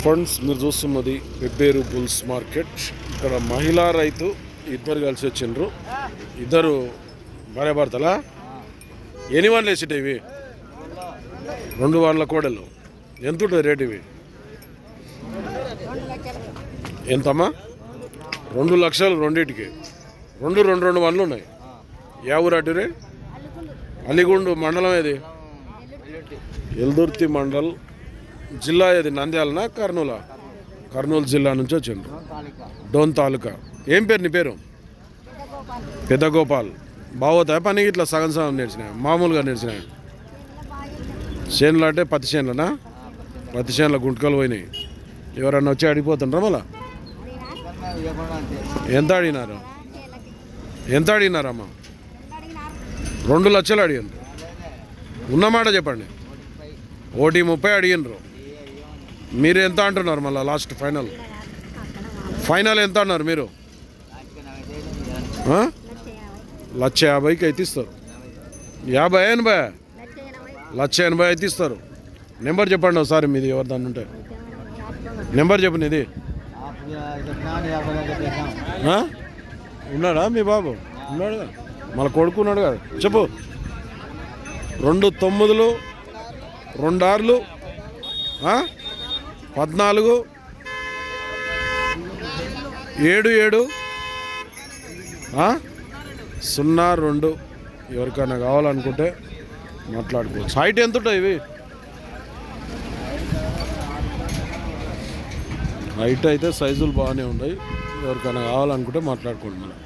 Friends మీరు చూస్తున్నది Pebbair bulls market. ఇక్కడ మహిళా రైతు ఇద్దరు కలిసి వచ్చిండ్రు. ఇద్దరు భార్య భర్తలా? ఎన్ని వన్లు వేసిట ఇవి? రెండు వాళ్ళ కోడలు. ఎంత ఉంటుంది రేట్ ఇవి? ఎంతమ్మా? రెండు లక్షలు రెండింటికి. రెండు రెండు రెండు వన్లు ఉన్నాయి. యా ఊరు అటు రే అలిగుండు మండలం ఏది? ఎల్దుర్తి మండల్ జిల్లా ఏది? నంద్యాలనా? కర్నూలా? కర్నూలు జిల్లా నుంచి వచ్చిండ్రు. డోన్ తాలూకా. ఏం పేరు నీ పేరు? పెద్దగోపాల్. బాగోతాయి? పని ఇట్లా సగం సగం నేర్చినాయి? మామూలుగా నేర్చినాయి? చేనులు అంటే పత్తి చేనులనా? పత్తి చేనుల గుంటకలు పోయినాయి. ఎవరన్నా వచ్చి అడిగిపోతుండ్రా మళ్ళా? ఎంత అడిగినారు ఎంత అడిగినారమ్మా రెండు లక్షలు అడిగినారు ఉన్నమాట చెప్పండి. ఓటీ ముప్పై అడిగినరు మీరు ఎంత అంటున్నారు మళ్ళీ లాస్ట్ ఫైనల్? ఫైనల్ ఎంత అన్నారు మీరు? లక్ష యాభైకి అయితే ఇస్తారు. యాభై ఎనభై? లక్ష ఎనభై అయితే ఇస్తారు. నెంబర్ చెప్పండి ఒకసారి మీది ఎవరు దాన్ని ఉంటే. నెంబర్ చెప్పండి ఇది ఉన్నాడా మీ బాబు? ఉన్నాడు కదా. మళ్ళీ కొడుకున్నాడు కదా. చెప్పు. రెండు తొమ్మిదిలు రెండు ఆరులు ఆ? పద్నాలుగు. ఏడు ఏడు. సున్నా రెండు. ఎవరికైనా కావాలనుకుంటే మాట్లాడుకోవచ్చు. హైట్ ఎంత ఉంటాయి ఇవి? హైట్ అయితే సైజులు బాగానే ఉన్నాయి. ఎవరికైనా కావాలనుకుంటే మాట్లాడుకోండి మనం.